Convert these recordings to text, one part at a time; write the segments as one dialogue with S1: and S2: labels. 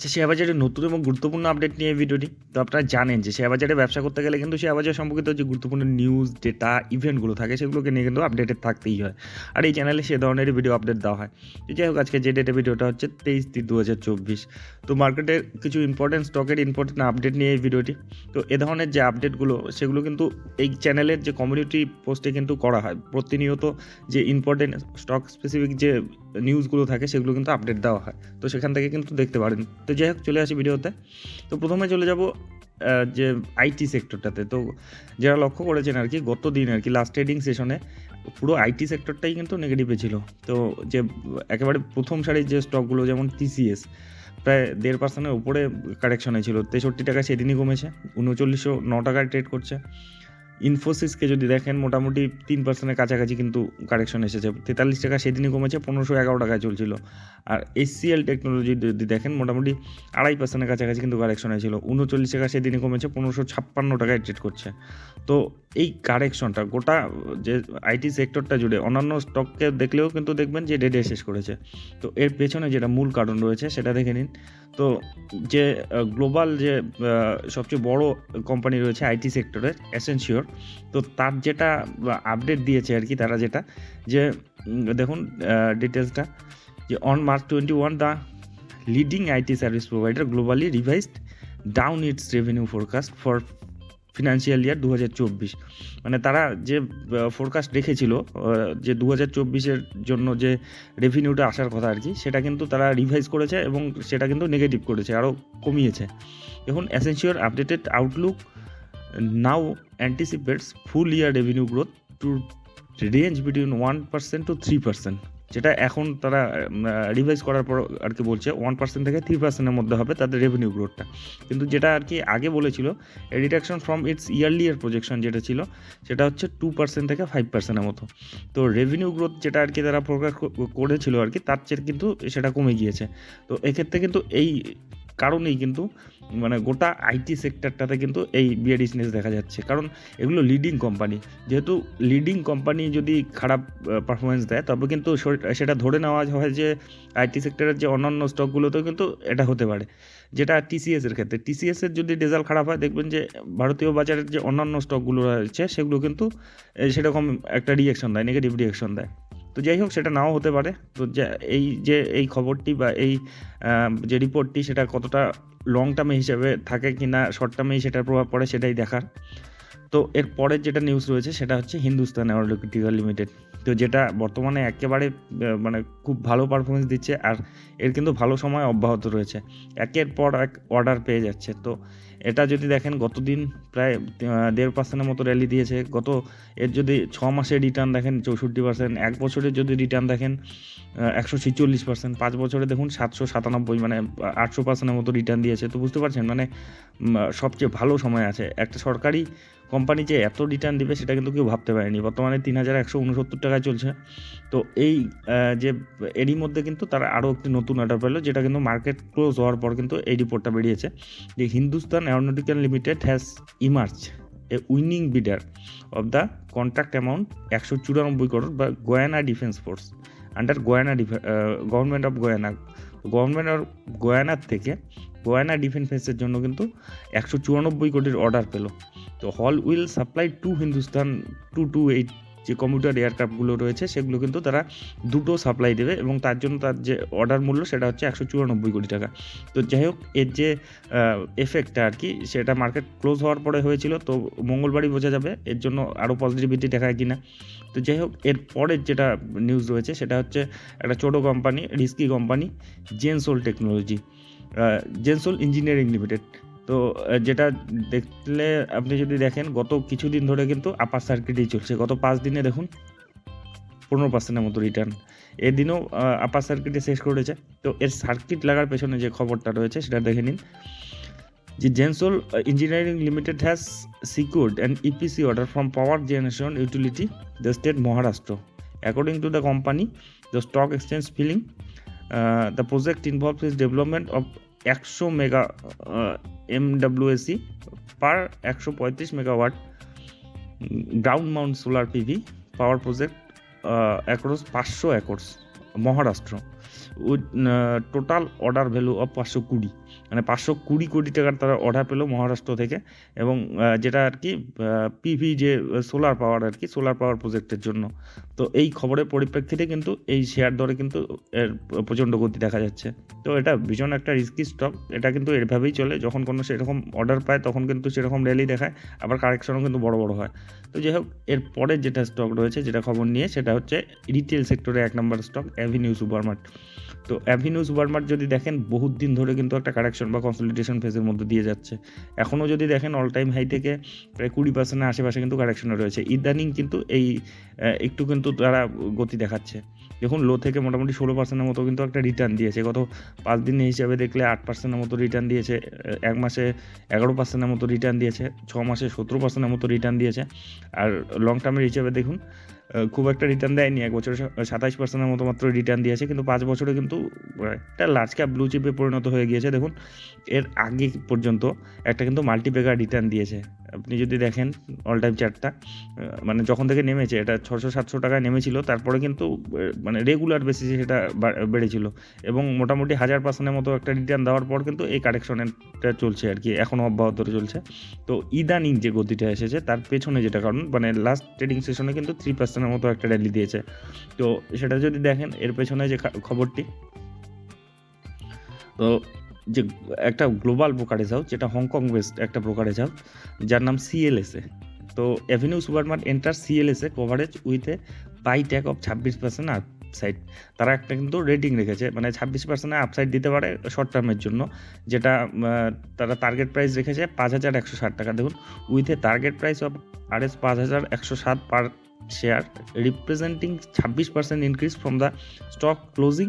S1: আচ্ছা শেয়ার বাজারের নতুন এবং গুরুত্বপূর্ণ আপডেট নিয়ে ভিডিওটি তো আপনারা জানেন যে শেয়ার বাজারে ব্যবসা করতে গেলে কিন্তু শেয়ার বাজার সম্পর্কিত যে গুরুত্বপূর্ণ নিউজ ডেটা ইভেন্টগুলো থাকে সেগুলোকে নিয়ে কিন্তু আপডেটেড থাকতেই হয় আর এই চ্যানেলে সে ধরনের ভিডিও আপডেট দেওয়া হয় তো যাই হোক আজকে যে ডেটে ভিডিওটা হচ্ছে তেইশ তিন দু হাজার চব্বিশ তো মার্কেটের কিছু ইম্পর্টেন্ট স্টকের ইম্পর্টেন্ট আপডেট নিয়ে এই ভিডিওটি তো এ ধরনের যে আপডেটগুলো সেগুলো কিন্তু এই চ্যানেলের যে কমিউনিটি পোস্টে কিন্তু করা হয় প্রতিনিয়ত যে ইম্পর্টেন্ট স্টক স্পেসিফিক যে নিউজগুলো থাকে সেগুলো কিন্তু আপডেট দেওয়া হয় তো সেখান থেকে কিন্তু দেখতে পারেন তো যাই হোক চলে আসি ভিডিওতে তো প্রথমে চলে যাব যে আইটি সেক্টরটাতে তো যারা লক্ষ্য করেছেন আর কি গত দিন আর কি লাস্ট ট্রেডিং সেশনে পুরো আইটি সেক্টরটাই কিন্তু নেগেটিভে ছিল তো যে একেবারে প্রথম সারির যে স্টকগুলো যেমন টিসিএস প্রায় দেড় পার্সেন্টের উপরে কারেকশনে ছিল তেষট্টি টাকা সেদিনই কমেছে উনচল্লিশশো ন টাকায় ট্রেড করছে ইনফোসিসকে যদি দেখেন মোটামুটি তিন পার্সেন্টের কাছাকাছি কিন্তু কারেকশন এসেছে তেতাল্লিশ টাকা সেদিনই কমেছে পনেরোশো এগারো টাকায় চলছিল আর এসসিএল টেকনোলজি যদি দেখেন মোটামুটি আড়াই পার্সেন্টের কাছাকাছি কিন্তু কারেকশন হয়েছিল উনচল্লিশ টাকা সেদিনই কমেছে পনেরোশো ছাপ্পান্ন টাকায় ট্রেড করছে তো এই কারেকশনটা গোটা যে আইটি সেক্টরটা জুড়ে অন্যান্য স্টককে দেখলেও কিন্তু দেখবেন যে ডেটে শেষ করেছে তো এর পেছনে যেটা মূল কারণ রয়েছে সেটা দেখে নিন তো যে গ্লোবাল যে সবচেয়ে বড় কোম্পানি রয়েছে আইটি সেক্টরের অ্যাসেন্সিওর তো তার যেটা আপডেট দিয়েছে আর কি তারা যেটা যে দেখুন ডিটেলসটা যে on March twenty one the leading IT service provider globally revised down its revenue forecast for financial year দু মানে তারা যে ফোরকাস্ট রেখেছিল যে দু হাজার জন্য যে রেভিনিউটা আসার কথা আর কি সেটা কিন্তু তারা রিভাইজ করেছে এবং সেটা কিন্তু নেগেটিভ করেছে আরও কমিয়েছে এখন Accenture updated outlook now anticipates full year revenue growth to range between 1% to 3%. যেটা এখন তারা রিভাইজ করার পর আর কি বলছে ওয়ান পার্সেন্ট থেকে থ্রি পার্সেন্টের মধ্যে হবে তাদের রেভিনিউ গ্রোথটা কিন্তু যেটা আর কি আগে বলেছিল reduction from its yearly year projection যেটা ছিল সেটা হচ্ছে টু পার্সেন্ট থেকে ফাইভ পার্সেন্টের মতো তো রেভিনিউ গ্রোথ যেটা আর কি তারা প্রকাশ করেছিল আর কি তার চেয়ে কিন্তু সেটা কমে গিয়েছে তো এক্ষেত্রে কিন্তু এই কারণেই কিন্তু মানে গোটা আইটি সেক্টরটাতে কিন্তু এই বিয়ারিশনেস দেখা যাচ্ছে কারণ এগুলো লিডিং কোম্পানি যেহেতু লিডিং কোম্পানি যদি খারাপ পারফরমেন্স দেয় তবে কিন্তু সেটা ধরে নেওয়া হয় যে আইটি সেক্টরের যে অন্যান্য স্টকগুলোতেও কিন্তু এটা হতে পারে যেটা টিসিএসের ক্ষেত্রে টিসিএসের যদি রেজাল্ট খারাপ হয় দেখবেন যে ভারতীয় বাজারের যে অন্যান্য স্টকগুলো রয়েছে সেগুলো কিন্তু সেরকম একটা রিয়েকশন দেয় নেগেটিভ রিয়েকশন দেয় তো যাই হোক সেটা নাও হতে পারে তো এই যে এই খবরটি বা এই যে রিপোর্টটি সেটা কতটা লং টার্মে হিসেবে থাকে কি না শর্ট টার্মেই সেটার প্রভাব পড়ে সেটাই দেখার তো এর পরের যেটা নিউজ রয়েছে সেটা হচ্ছে হিন্দুস্তান অ্যারোটিক্যাল লিমিটেড তো যেটা বর্তমানে একেবারে মানে খুব ভালো পারফরমেন্স দিচ্ছে আর এর কিন্তু ভালো সময় অব্যাহত রয়েছে একের পর এক অর্ডার পেয়ে যাচ্ছে তো এটা যদি দেখেন গতদিন প্রায় দেড় পার্সেন্টের মতো র্যালি দিয়েছে গত এর যদি ছ মাসে রিটার্ন দেখেন চৌষট্টি পার্সেন্ট এক বছরের যদি রিটার্ন দেখেন একশো ছিচল্লিশ পার্সেন্ট পাঁচ বছরে দেখুন সাতশো সাতানব্বই মানে আটশো পার্সেন্টের মতো রিটার্ন দিয়েছে তো বুঝতে পারছেন মানে সবচেয়ে ভালো সময় আছে একটা সরকারি কোম্পানি যে এত রিটার্ন দেবে সেটা কিন্তু কেউ ভাবতে পারেনি বর্তমানে তিন হাজার একশো উনসত্তর টাকায় চলছে তো এই যে এরই মধ্যে কিন্তু তারা আরও একটি নতুন অর্ডার পেলো যেটা কিন্তু মার্কেট ক্লোজ হওয়ার পর কিন্তু এই রিপোর্টটা বেরিয়েছে যে Hindustan aeronautical limited has emerge a winning bidder of the contract amount একশো চুরানব্বই করোড় বা Guyana defence force under Guyana government of Guyana government of গোয়ানার থেকে গোয়ানা ডিফেন্সের জন্য কিন্তু একশো চুরানব্বই কোটির অর্ডার পেল তো হল will supply to Hindustan two two eight যে কম্পিউটার এয়ারক্রাফ্টগুলো রয়েছে সেগুলো কিন্তু তারা দুটো সাপ্লাই দেবে এবং তার জন্য তার যে অর্ডার মূল্য সেটা হচ্ছে একশো চুরানব্বই কোটি টাকা তো যাই হোক এর যে এফেক্টটা আর কি সেটা মার্কেট ক্লোজ হওয়ার পরে হয়েছিল তো মঙ্গলবারই বোঝা যাবে এর জন্য আরও পজিটিভিটি দেখায় কি না তো যাই হোক এর পরের যেটা নিউজ রয়েছে সেটা হচ্ছে একটা ছোটো company risky company Gensol technology Gensol engineering limited তো যেটা দেখলে আপনি যদি দেখেন গত কিছুদিন ধরে কিন্তু আপার সার্কিটেই চলছে গত পাঁচ দিনে দেখুন পনেরো পার্সেন্টের মতো রিটার্ন এদিনও আপার সার্কিটে শেষ করেছে তো এর সার্কিট লাগার পেছনে যে খবরটা রয়েছে সেটা দেখে নিন যে Gensol engineering limited has secured and EPC order from power generation utility the state Maharashtra according to the company the stock exchange filing The project involves is development of 100 mega MWAC per 135 megawatt ground mount solar PV power project across 500 acres Maharashtra with total order value of 520. মানে পাঁচশো কুড়ি কোটি টাকার তারা order পেলো মহারাষ্ট্র থেকে এবং যেটা আর কি পিভি যে সোলার পাওয়ার আর কি সোলার পাওয়ার প্রজেক্টের জন্য তো এই খবরের পরিপ্রেক্ষিতে কিন্তু এই শেয়ার দরে কিন্তু এর প্রচণ্ড গতি দেখা যাচ্ছে তো এটা ভীষণ একটা রিস্কি স্টক এটা কিন্তু এভাবেই চলে যখন কোনো সেরকম অর্ডার পায় তখন কিন্তু সেরকম র্যালি দেখায় আবার কারেকশনও কিন্তু বড় বড় হয় তো যাই হোক পরে যেটা স্টক রয়েছে যেটা খবর নিয়ে সেটা হচ্ছে রিটেল সেক্টরে এক নম্বর স্টক অ্যাভিনিউ সুপারমার্ট তো অ্যাভিনিউ সুপারমার্ট যদি দেখেন বহুত দিন ধরে কিন্তু একটা কারেকশন কারেকশন বা কনসলিডেশন ফেজের মধ্যে দিয়ে যাচ্ছে এখনও যদি দেখেন অল টাইম হাই থেকে প্রায় কুড়ি পার্সেন্টের আশেপাশে কিন্তু কারেকশনে রয়েছে ইদানিং কিন্তু এই একটু কিন্তু তারা গতি দেখাচ্ছে দেখুন লো থেকে মোটামুটি ষোলো পার্সেন্টের মতো কিন্তু একটা রিটার্ন দিয়েছে গত পাঁচ দিনের হিসাবে দেখলে আট পার্সেন্টের মতো রিটার্ন দিয়েছে এক মাসে এগারো পার্সেন্টের মতো রিটার্ন দিয়েছে ছ মাসে সতেরো পার্সেন্টের মতো রিটার্ন দিয়েছে আর লং টার্মের হিসাবে দেখুন খুব একটা রিটার্ন দেয়নি এক বছরে সাতাইশ পার্সেন্টের মতো মাত্র রিটার্ন দিয়েছে কিন্তু পাঁচ বছরে কিন্তু একটা লার্জ ক্যাপ ব্লু চিপে পরিণত হয়ে গিয়েছে দেখুন এর আগে পর্যন্ত একটা কিন্তু মাল্টিপেকার রিটার্ন দিয়েছে আপনি যদি দেখেন অল টাইম চার্টটা মানে যখন থেকে নেমেছে এটা ছশো সাতশো টাকায় নেমেছিল তারপরে কিন্তু মানে রেগুলার বেসিসে সেটা বেড়েছিল এবং মোটামুটি হাজার পার্সেন্টের মতো একটা রিটার্ন দেওয়ার পর কিন্তু এই কারেকশনটা চলছে আর কি এখনও অব্যাহত চলছে তো ইদানিং যে গতিটা এসেছে তার পেছনে যেটা কারণ মানে লাস্ট ট্রেডিং সেশনে কিন্তু থ্রি পার্সেন্টের মতো একটা র্যালি দিয়েছে তো সেটা যদি দেখেন এর পেছনে যে খবরটি তো যে একটা গ্লোবাল ব্রোকারেজ হাউস যেটা হংকং বেসড একটা ব্রোকারেজ হাউস যার নাম সিএলএসএ তো Avenue Supermart enter CLSA coverage with a buy tag of ছাব্বিশ পার্সেন্ট আপসাইড তারা একটা কিন্তু রেটিং রেখেছে মানে ছাব্বিশ পার্সেন্ট আপসাইড দিতে পারে শর্ট টার্মের জন্য যেটা তারা টার্গেট প্রাইস রেখেছে পাঁচ হাজার একশো ষাট টাকা দেখুন with a target price of R S পাঁচ হাজার একশো সাত পার শেয়ার রিপ্রেজেন্টিং ছাব্বিশ percent increase from the stock closing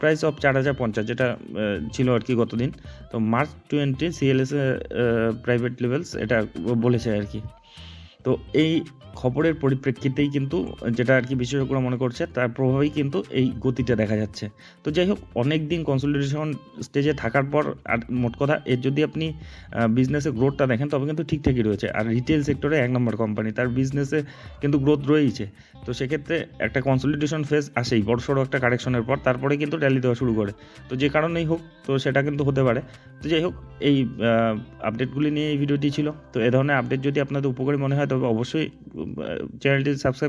S1: price of চার হাজার পঞ্চাশ যেটা ছিল আর কি গতদিন তো March twenty CLS private levels এটা বলেছে আর কি তো এই খবরের পরিপ্রেক্ষিতেই কিন্তু যেটা আর কি বিশেষজ্ঞরা মনে করছে তার প্রভাবেই কিন্তু এই গতিটা দেখা যাচ্ছে তো যাই হোক অনেক দিন কনসলিডেশন স্টেজে থাকার পর আর মোট কথা এর যদি আপনি বিজনেসে গ্রোথটা দেখেন তবে কিন্তু ঠিকঠাকই রয়েছে আর রিটেল সেক্টরে এক নম্বর কোম্পানি তার বিজনেসে কিন্তু গ্রোথ রয়েছে তো সেক্ষেত্রে একটা কনসলিডেশন ফেজ আসেই বড় সড়ো একটা কারেকশনের পর তারপরে কিন্তু র্যালি দেওয়া শুরু করে তো যে কারণেই হোক তো সেটা কিন্তু হতে পারে তো যাই হোক এই আপডেটগুলি নিয়ে এই ভিডিওটি ছিল তো এ ধরনের আপডেট যদি আপনাদের উপকারী মনে হয় তবে অবশ্যই तो, चैनल सब्सक्राइब